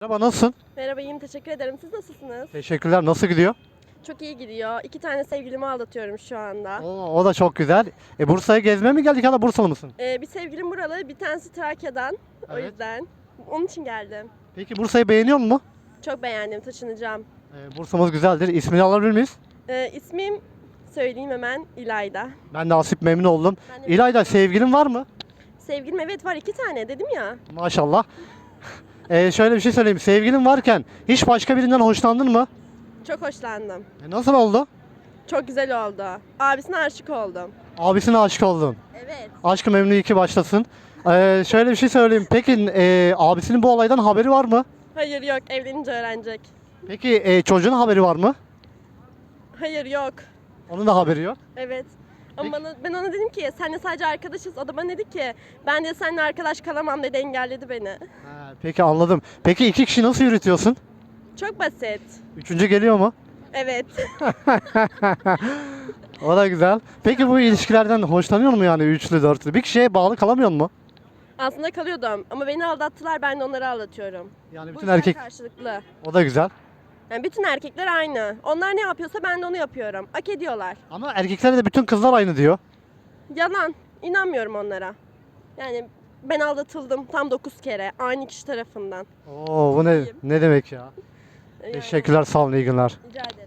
Merhaba nasılsın? Merhaba iyiyim teşekkür ederim. Siz nasılsınız? Teşekkürler. Nasıl gidiyor? Çok iyi gidiyor. İki tane sevgilimi aldatıyorum şu anda. Oo, o da çok güzel. E Bursa'ya gezmeye mi geldik hala Bursalı mısın? Ee, bir sevgilim buralı, bir tanesi Trakya'dan. O Evet. yüzden. Onun için geldim. Peki Bursa'yı beğeniyor musun? Çok beğendim, taşınacağım. E, Bursa'mız güzeldir. İsmini alabilir miyiz? Ee, ismim söyleyeyim hemen İlayda. Ben de Asip memnun oldum. Ben de- İlayda sevgilin var mı? Sevgilim evet var iki tane dedim ya. Maşallah. E, şöyle bir şey söyleyeyim. Sevgilin varken hiç başka birinden hoşlandın mı? Çok hoşlandım. E, nasıl oldu? Çok güzel oldu. Abisine aşık oldum. Abisine aşık oldun. Evet. Aşkı memnu iki başlasın. E, şöyle bir şey söyleyeyim. Peki e, abisinin bu olaydan haberi var mı? Hayır yok evlenince öğrenecek. Peki e, çocuğun haberi var mı? Hayır yok. Onun da haberi yok. Evet. Ama bana, ben ona dedim ki seninle sadece arkadaşız. O da bana dedi ki ben de seninle arkadaş kalamam dedi engelledi beni. Ha, peki anladım. Peki iki kişi nasıl yürütüyorsun? Çok basit. Üçüncü geliyor mu? Evet. O da güzel. Peki bu ilişkilerden hoşlanıyor mu yani üçlü dörtlü? Bir kişiye bağlı kalamıyor mu? Aslında kalıyordum ama beni aldattılar ben de onları aldatıyorum. Yani bütün yüzden erkek karşılıklı. o da güzel. Yani bütün erkekler aynı. Onlar ne yapıyorsa ben de onu yapıyorum. Hak ediyorlar. Ama erkeklere de bütün kızlar aynı diyor. Yalan. İnanmıyorum onlara. Yani ben aldatıldım tam 9 kere aynı kişi tarafından. Oo bu ne ne demek ya? Yani Teşekkürler sağ olun iyi günler. Rica ederim.